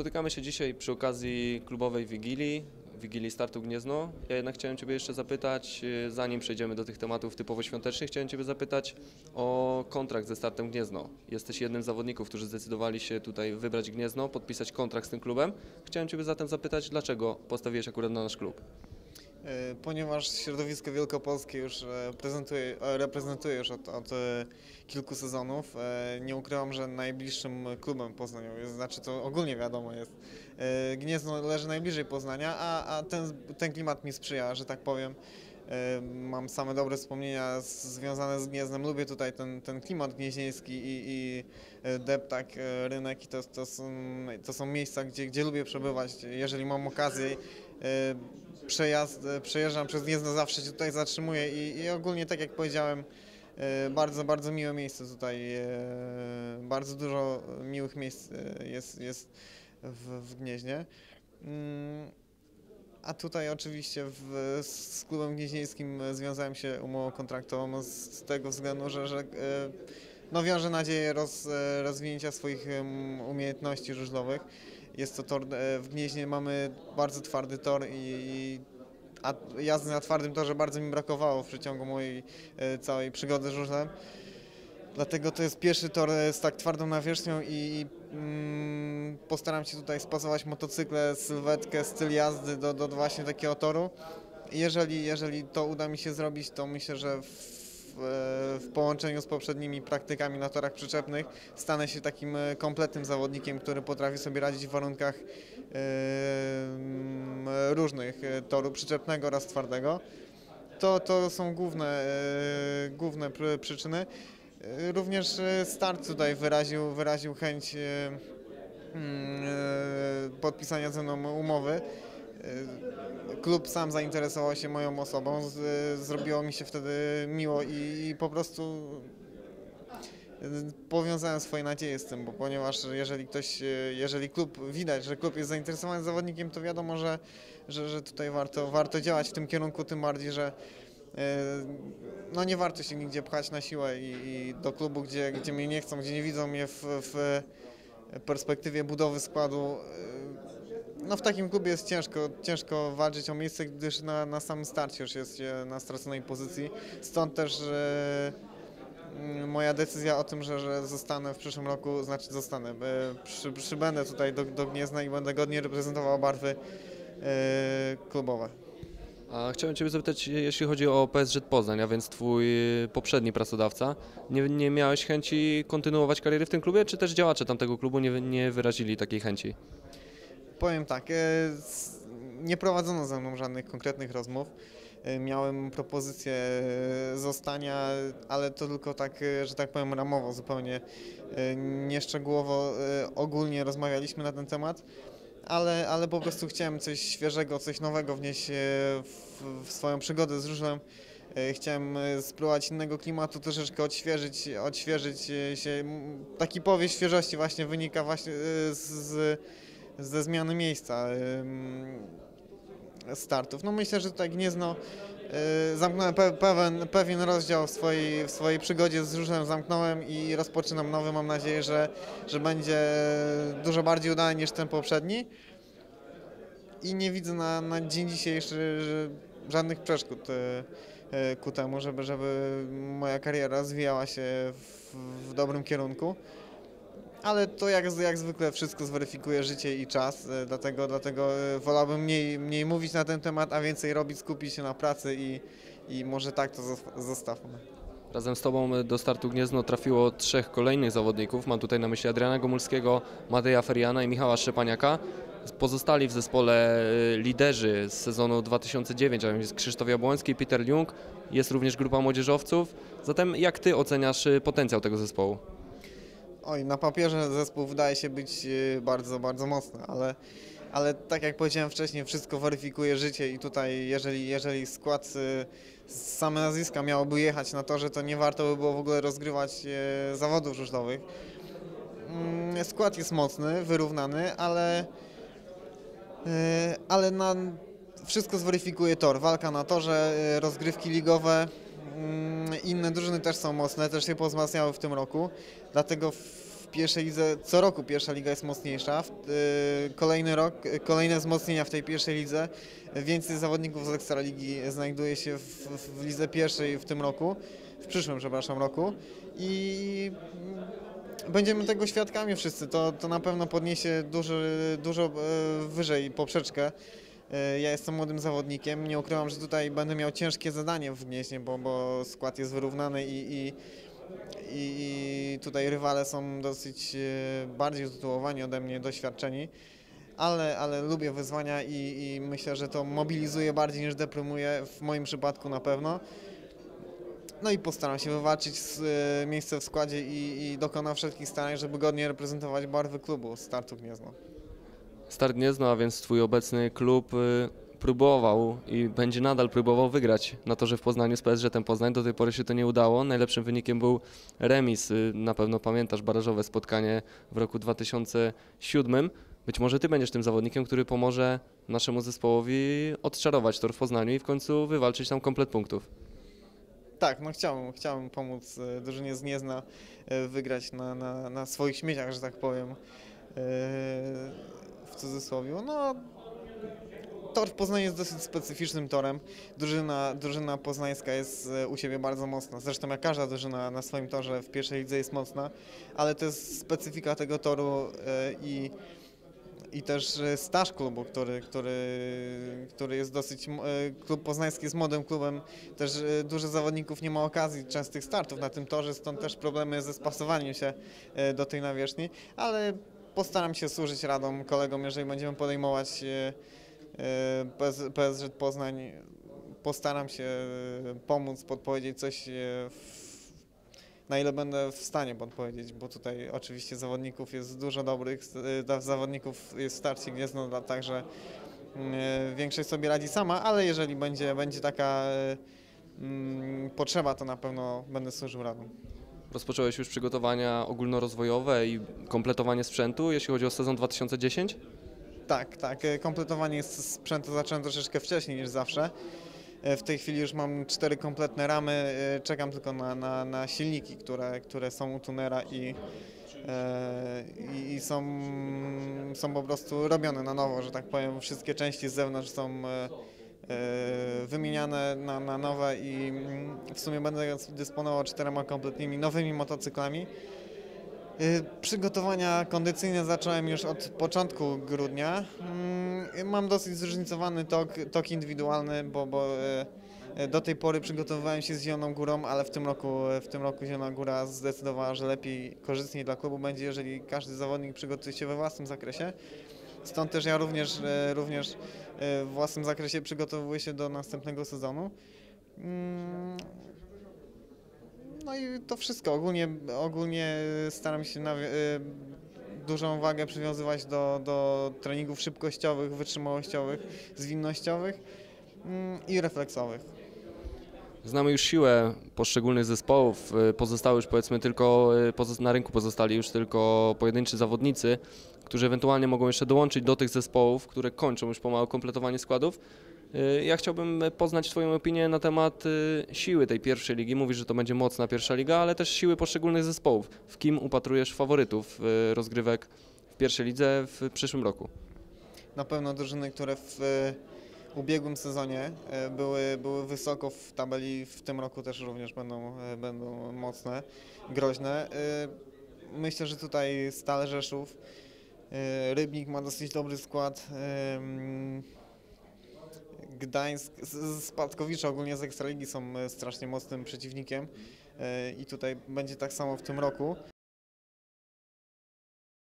Spotykamy się dzisiaj przy okazji klubowej Wigilii, Wigilii Startu Gniezno. Ja jednak chciałem Ciebie jeszcze zapytać, y, zanim przejdziemy do tych tematów typowo świątecznych, chciałem Ciebie zapytać o kontrakt ze Startem Gniezno. Jesteś jednym z zawodników, którzy zdecydowali się tutaj wybrać Gniezno, podpisać kontrakt z tym klubem. Chciałem Ciebie zatem zapytać, dlaczego postawiłeś akurat na nasz klub? E, Ponieważ środowisko wielkopolskie już e, prezentuje, e, reprezentuje już od, od kilku sezonów, nie ukrywam, że najbliższym klubem Poznaniu jest, znaczy to ogólnie wiadomo jest, Gniezno leży najbliżej Poznania, a, a ten, ten klimat mi sprzyja, że tak powiem. Mam same dobre wspomnienia związane z Gniezdem, lubię tutaj ten, ten klimat gnieźnieński i, i deptak, rynek i to, to, są, to są miejsca, gdzie, gdzie lubię przebywać, jeżeli mam okazję. Przejazd, e, przejeżdżam przez Gniezno, zawsze się tutaj zatrzymuję i, i ogólnie, tak jak powiedziałem, e, bardzo, bardzo miłe miejsce tutaj. e, Bardzo dużo miłych miejsc jest, jest w, w Gnieźnie. Mm, A tutaj oczywiście w, z klubem gnieźnieńskim związałem się umową kontraktową z tego względu, że, że no, wiąże nadzieję roz, rozwinięcia swoich umiejętności żużlowych. Jest to tor, e, w Gnieźnie mamy bardzo twardy tor i, a jazdy na twardym torze bardzo mi brakowało w przeciągu mojej e, całej przygody z żużlem. Dlatego to jest pierwszy tor e, z tak twardą nawierzchnią i mm, postaram się tutaj spasować motocykle, sylwetkę, styl jazdy do, do właśnie takiego toru. Jeżeli, jeżeli to uda mi się zrobić, to myślę, że w, w połączeniu z poprzednimi praktykami na torach przyczepnych stanę się takim e, kompletnym zawodnikiem, który potrafi sobie radzić w warunkach em, różnych e, toru przyczepnego oraz twardego. To, to są główne, e, główne pr- przyczyny. E, Również e, start tutaj wyraził, wyraził chęć e, e, podpisania ze mną umowy. E, Klub sam zainteresował się moją osobą, z, zrobiło mi się wtedy miło i, i po prostu e, powiązałem swoje nadzieje z tym, bo ponieważ jeżeli ktoś, e, jeżeli klub widać, że klub jest zainteresowany zawodnikiem, to wiadomo, że, że, że tutaj warto, warto działać w tym kierunku, tym bardziej, że no nie warto się nigdzie pchać na siłę i, i do klubu, gdzie, gdzie mnie nie chcą, gdzie nie widzą mnie w, w perspektywie budowy składu. No w takim klubie jest ciężko, ciężko walczyć o miejsce, gdyż na, na samym starcie już jest na straconej pozycji. Stąd też e, mm, moja decyzja o tym, że, że zostanę w przyszłym roku, znaczy zostanę, e, przy, przybędę tutaj do, do Gniezna i będę godnie reprezentował barwy e, klubowe. A chciałem Ciebie zapytać, jeśli chodzi o PSG Poznań, a więc Twój poprzedni pracodawca, nie, nie miałeś chęci kontynuować kariery w tym klubie, czy też działacze tamtego klubu nie, nie wyrazili takiej chęci? Powiem tak, e, nie prowadzono ze mną żadnych konkretnych rozmów. E, Miałem propozycję e, zostania, ale to tylko tak, że tak powiem, ramowo, zupełnie nieszczegółowo. Ogólnie rozmawialiśmy na ten temat, ale, ale po prostu chciałem coś świeżego, coś nowego wnieść w, w swoją przygodę z. E, Chciałem spróbować innego klimatu, troszeczkę odświeżyć, odświeżyć się. Taki powiew świeżości właśnie wynika właśnie z ze zmiany miejsca startów. No myślę, że tutaj Gniezno y, zamknąłem pe pewien, pewien rozdział w swojej, w swojej przygodzie z żużlem, zamknąłem i rozpoczynam nowy. Mam nadzieję, że, że będzie dużo bardziej udany niż ten poprzedni. I nie widzę na, na dzień dzisiejszy żadnych przeszkód y, y, ku temu, żeby, żeby moja kariera rozwijała się w, w dobrym kierunku. Ale to jak, jak zwykle wszystko zweryfikuje życie i czas, e, dlatego, dlatego e, wolałbym mniej, mniej mówić na ten temat, a więcej robić, skupić się na pracy i, i może tak to zos- zostawmy. Razem z Tobą do startu Gniezno trafiło trzech kolejnych zawodników. Mam tutaj na myśli Adriana Gomulskiego, Mateja Feriana i Michała Szczepaniaka. Pozostali w zespole liderzy z sezonu 2009, a więc Krzysztof Jabłoński, Peter Jung. Jest również grupa młodzieżowców. Zatem jak Ty oceniasz potencjał tego zespołu? Oj, na papierze zespół wydaje się być e, bardzo, bardzo mocny, ale, ale tak jak powiedziałem wcześniej, wszystko weryfikuje życie i tutaj jeżeli, jeżeli skład e, same nazwiska miałoby jechać na torze, to nie warto by było w ogóle rozgrywać e, zawodów żużlowych. Mm, Skład jest mocny, wyrównany, ale, ale na, wszystko zweryfikuje tor. Walka na torze, rozgrywki ligowe, mm, inne drużyny też są mocne, też się pozmacniały w tym roku. Dlatego w pierwszej lidze, co roku pierwsza liga jest mocniejsza. Y, Kolejny rok, kolejne wzmocnienia w tej pierwszej lidze. Więcej zawodników z Ekstraligi znajduje się w, w lidze pierwszej w tym roku, w przyszłym, przepraszam, roku. I będziemy tego świadkami wszyscy. To, to na pewno podniesie dużo, dużo e, wyżej poprzeczkę. Ja jestem młodym zawodnikiem. Nie ukrywam, że tutaj będę miał ciężkie zadanie w Gnieźnie, bo, bo skład jest wyrównany i, i, i tutaj rywale są dosyć e, bardziej utytułowani ode mnie, doświadczeni. Ale, ale lubię wyzwania i, i myślę, że to mobilizuje bardziej niż deprymuje, w moim przypadku na pewno. No i postaram się wywalczyć e, miejsce w składzie i, i dokonam wszelkich starań, żeby godnie reprezentować barwy klubu Startu Gniezno. Start Gniezno, a więc twój obecny klub y, próbował i będzie nadal próbował wygrać na torze w Poznaniu z PSG ten Poznań. Do tej pory się to nie udało. Najlepszym wynikiem był remis. Y, Na pewno pamiętasz barażowe spotkanie w roku 2007. Być może ty będziesz tym zawodnikiem, który pomoże naszemu zespołowi odczarować tor w Poznaniu i w końcu wywalczyć tam komplet punktów. Tak, no chciałbym, chciałbym pomóc e, drużynie z Gniezna e, wygrać na, na, na swoich śmieciach, że tak powiem, w cudzysłowie. No, tor w Poznaniu jest dosyć specyficznym torem. Drużyna, drużyna poznańska jest e, u siebie bardzo mocna. Zresztą jak każda drużyna na swoim torze w pierwszej lidze jest mocna, ale to jest specyfika tego toru e, i i też staż klubu, który, który, który jest dosyć. Klub poznański jest młodym klubem, też dużo zawodników nie ma okazji częstych startów na tym torze, stąd też problemy ze spasowaniem się do tej nawierzchni, ale postaram się służyć radom kolegom, jeżeli będziemy podejmować e, e, PS, PSZ Poznań. Postaram się e, pomóc, podpowiedzieć coś na ile będę w stanie podpowiedzieć, bo tutaj oczywiście zawodników jest dużo dobrych, zawodników jest Gniezno, dla- także mm, większość sobie radzi sama, ale jeżeli będzie, będzie taka mm, potrzeba, to na pewno będę służył radą. Rozpocząłeś już przygotowania ogólnorozwojowe i kompletowanie sprzętu, jeśli chodzi o sezon 2010? Tak, tak. e, Kompletowanie sprzętu zacząłem troszeczkę wcześniej niż zawsze. E, W tej chwili już mam cztery kompletne ramy, e, czekam tylko na, na, na silniki, które, które są u tunera i, i, i są, są po prostu robione na nowo, że tak powiem. Wszystkie części z zewnątrz są wymieniane na, na nowe i mm, w sumie będę dysponował czterema kompletnymi nowymi motocyklami. Y, Przygotowania kondycyjne zacząłem już od początku grudnia. Mm, Mam dosyć zróżnicowany tok, tok indywidualny, bo, bo y, do tej pory przygotowywałem się z Zieloną Górą, ale w tym roku, w tym roku Zielona Góra zdecydowała, że lepiej, korzystniej dla klubu będzie, jeżeli każdy zawodnik przygotuje się we własnym zakresie. Stąd też ja również, y, również y, w własnym zakresie przygotowuję się do następnego sezonu. Mm, no i to wszystko. Ogólnie, ogólnie staram się nawi- y, dużą wagę przywiązywać do, do treningów szybkościowych, wytrzymałościowych, zwinnościowych mm, i refleksowych. Znamy już siłę poszczególnych zespołów. y, Pozostały już powiedzmy tylko, y, na rynku pozostali już tylko pojedynczy zawodnicy, którzy ewentualnie mogą jeszcze dołączyć do tych zespołów, które kończą już pomału kompletowanie składów. Y, Ja chciałbym poznać Twoją opinię na temat siły tej pierwszej ligi. Mówisz, że to będzie mocna pierwsza liga, ale też siły poszczególnych zespołów. W kim upatrujesz faworytów rozgrywek w pierwszej lidze w przyszłym roku? Na pewno drużyny, które w ubiegłym sezonie e, były, były wysoko w tabeli, w tym roku też również będą, e, będą mocne, groźne. E, Myślę, że tutaj Stal Rzeszów, Rybnik ma dosyć dobry skład. Gdańsk, Spadkowicze ogólnie z Ekstraligi są strasznie mocnym przeciwnikiem i tutaj będzie tak samo w tym roku.